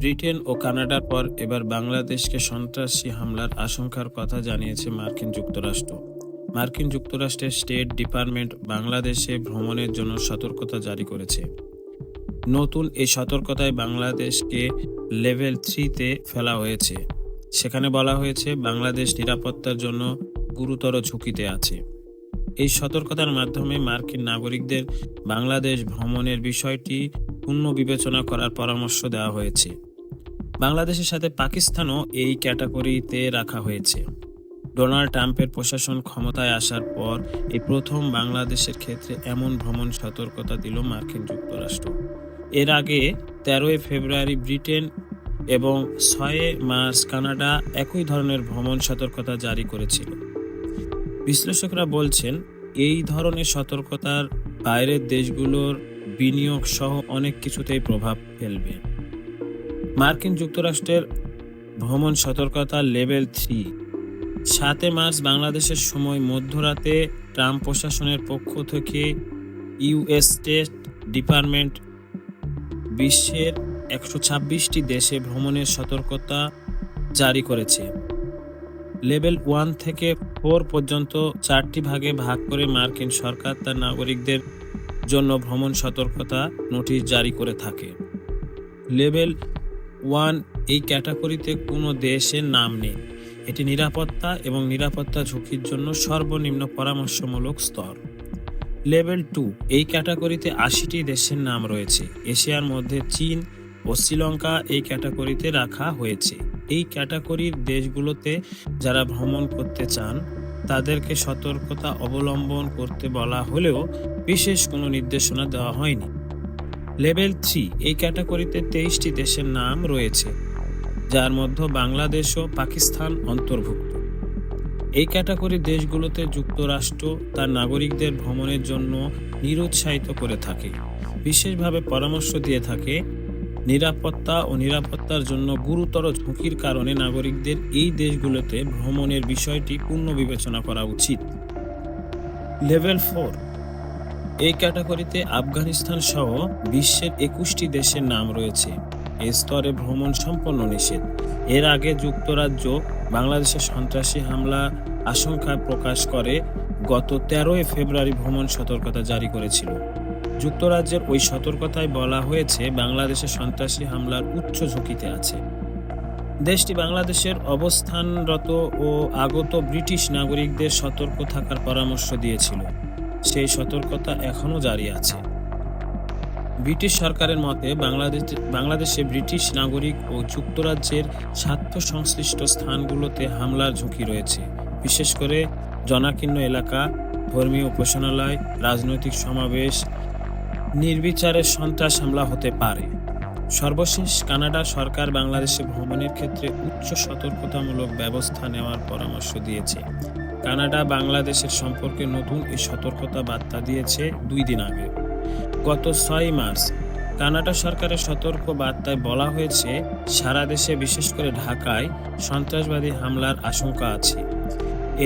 Britain ও কানাডার পর এবার বাংলাদেশকে সন্ত্রাসী হামলার আশঙ্কার কথা জানিয়েছে মার্কিন যুক্তরাষ্ট্র। মার্কিন যুক্তরাষ্ট্রের স্টেট ডিপার্টমেন্ট বাংলাদেশে ভ্রমণের জন্য সতর্কতা জারি করেছে। নতুন এই সতর্কতায় বাংলাদেশকে লেভেল থ্রিতে ফেলা হয়েছে। সেখানে বলা হয়েছে, বাংলাদেশ নিরাপত্তার জন্য গুরুতর ঝুঁকিতে আছে। এই সতর্কতার মাধ্যমে মার্কিন নাগরিকদের বাংলাদেশ ভ্রমণের বিষয়টি পুনঃ বিবেচনা করার পরামর্শ দেওয়া হয়েছে। বাংলাদেশের সাথে পাকিস্তানও এই ক্যাটাগরিতে রাখা হয়েছে। ডোনাল্ড ট্রাম্পের প্রশাসন ক্ষমতায় আসার পর এই প্রথম বাংলাদেশের ক্ষেত্রে এমন ভ্রমণ সতর্কতা দিল মার্কিন যুক্তরাষ্ট্র। এর আগে তেরোই ফেব্রুয়ারি ব্রিটেন এবং ছয়ে মার্চ কানাডা একই ধরনের ভ্রমণ সতর্কতা জারি করেছিল। বিশ্লেষকরা বলছেন, এই ধরনের সতর্কতার বাইরের দেশগুলোর বিনিয়োগ সহ অনেক কিছুতেই প্রভাব ফেলবে। মার্কিন যুক্তরাষ্ট্রের ভ্রমণ সতর্কতা লেভেল থ্রি। সাতে মার্চ বাংলাদেশের সময় মধ্যরাতে ট্রাম্প প্রশাসনের পক্ষ থেকে ইউএস স্টেট ডিপার্টমেন্ট বিশ্বের একশো ছাব্বিশটি দেশে ভ্রমণের সতর্কতা জারি করেছে। লেভেল ওয়ান থেকে ফোর পর্যন্ত চারটি ভাগে ভাগ করে মার্কিন সরকার তার নাগরিকদের জন্য ভ্রমণ সতর্কতা নোটিশ জারি করে থাকে। লেভেল ওয়ান, এই ক্যাটাগরিতে কোনো দেশের নাম নেই। এটি নিরাপত্তা এবং নিরাপত্তা ঝুঁকির জন্য সর্বনিম্ন পরামর্শমূলক স্তর। লেভেল টু, এই ক্যাটাগরিতে আশিটি দেশের নাম রয়েছে। এশিয়ার মধ্যে চীন ও শ্রীলঙ্কা এই ক্যাটাগরিতে রাখা হয়েছে। এই ক্যাটাগরির দেশগুলোতে যারা ভ্রমণ করতে চান, তাদেরকে সতর্কতা অবলম্বন করতে বলা হলেও বিশেষ কোনো নির্দেশনা দেওয়া হয়নি। লেভেল থ্রি এই ক্যাটাগরিতে তেইশটি দেশের নাম রয়েছে, যার মধ্যে বাংলাদেশ ও পাকিস্তান অন্তর্ভুক্ত। এই ক্যাটাগরির দেশগুলোতে যুক্তরাষ্ট্র তার নাগরিকদের ভ্রমণের জন্য নিরুৎসাহিত করে থাকে, বিশেষভাবে পরামর্শ দিয়ে থাকে নিরাপত্তা ও নিরাপত্তার জন্য গুরুতর ঝুঁকির কারণে নাগরিকদের এই দেশগুলোতে ভ্রমণের বিষয়টি পূর্ণ বিবেচনা করা উচিত। লেভেল ফোর এই ক্যাটাগরিতে আফগানিস্তান সহ বিশ্বের একুশটি দেশের নাম রয়েছে। এই স্তরে ভ্রমণ সম্পন্ন নিষেধ। এর আগে যুক্তরাজ্য বাংলাদেশের সন্ত্রাসী হামলা আশঙ্কা প্রকাশ করে গত তেরোই ফেব্রুয়ারি ভ্রমণ সতর্কতা জারি করেছিল। যুক্তরাজ্যের ওই সতর্কতায় বলা হয়েছে, বাংলাদেশে সন্ত্রাসী হামলার উচ্চ ঝুঁকিতে আছে। দেশটি বাংলাদেশের অবস্থানরত ও আগত ব্রিটিশ নাগরিকদের সতর্ক থাকার পরামর্শ দিয়েছিল। সেই সতর্কতা এখনও জারি আছে। ব্রিটিশ সরকারের মতে বাংলাদেশ, বাংলাদেশে ব্রিটিশ নাগরিক ও যুক্তরাজ্যের স্বার্থ সংশ্লিষ্ট স্থানগুলোতে হামলার ঝুঁকি রয়েছে। বিশেষ করে জনাকীর্ণ এলাকা, ধর্মীয় উপাসনালয়, রাজনৈতিক সমাবেশ, নির্বিচারে সন্ত্রাস হামলা হতে পারে। সর্বশেষ কানাডা সরকার বাংলাদেশে ভ্রমণের ক্ষেত্রে উচ্চ সতর্কতামূলক ব্যবস্থা নেওয়ার পরামর্শ দিয়েছে। কানাডা বাংলাদেশের সম্পর্কে নতুন এই সতর্কতা বার্তা দিয়েছে দুই দিন আগে। গত ছয় মার্চ কানাডা সরকারের সতর্ক বার্তায় বলা হয়েছে, সারা দেশে বিশেষ করে ঢাকায় সন্ত্রাসবাদী হামলার আশঙ্কা আছে।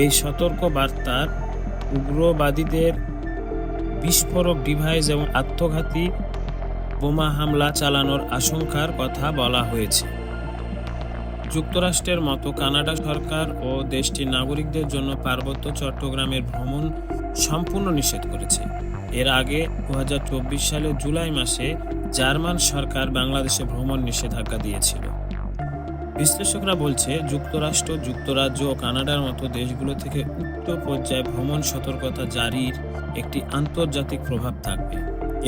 এই সতর্ক বার্তার উগ্রবাদীদের বিস্ফোরক ডিভাইস এবং আত্মঘাতী বোমা হামলা চালানোর আশঙ্কার কথা বলা হয়েছে। যুক্তরাষ্ট্রের মতো কানাডা সরকার ও দেশটির নাগরিকদের জন্য পার্বত্য চট্টগ্রামের ভ্রমণ সম্পূর্ণ নিষেধ করেছে। এর আগে দু সালের জুলাই মাসে জার্মান সরকার বাংলাদেশে ভ্রমণ নিষেধাজ্ঞা দিয়েছিল। বিশ্লেষকরা বলছে, যুক্তরাষ্ট্র, যুক্তরাজ্য ও কানাডার মতো দেশগুলো থেকে উচ্চ পর্যায়ে ভ্রমণ সতর্কতা জারির একটি আন্তর্জাতিক প্রভাব থাকবে।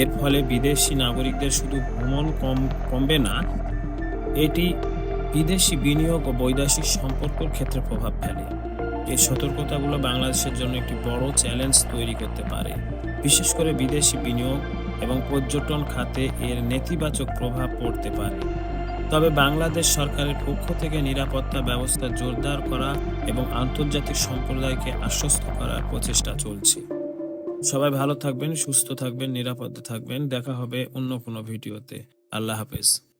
এর ফলে বিদেশি নাগরিকদের শুধু ভ্রমণ কম কমবে না, এটি বিদেশি বিনিয়োগ ও বৈদেশিক সম্পর্কের ক্ষেত্রে প্রভাব ফেলে। এই সতর্কতাগুলো বাংলাদেশের জন্য একটি বড় চ্যালেঞ্জ তৈরি করতে পারে। বিশেষ করে বিদেশি বিনিয়োগ এবং পর্যটন খাতে এর নেতিবাচক প্রভাব পড়তে পারে। তবে বাংলাদেশ সরকারের পক্ষ থেকে নিরাপত্তা ব্যবস্থা জোরদার করা এবং আন্তর্জাতিক সম্প্রদায়কে আশ্বস্ত করার প্রচেষ্টা চলছে। সবাই ভালো থাকবেন, সুস্থ থাকবেন, নিরাপদে থাকবেন। দেখা হবে অন্য কোনো ভিডিওতে। আল্লাহ হাফেজ।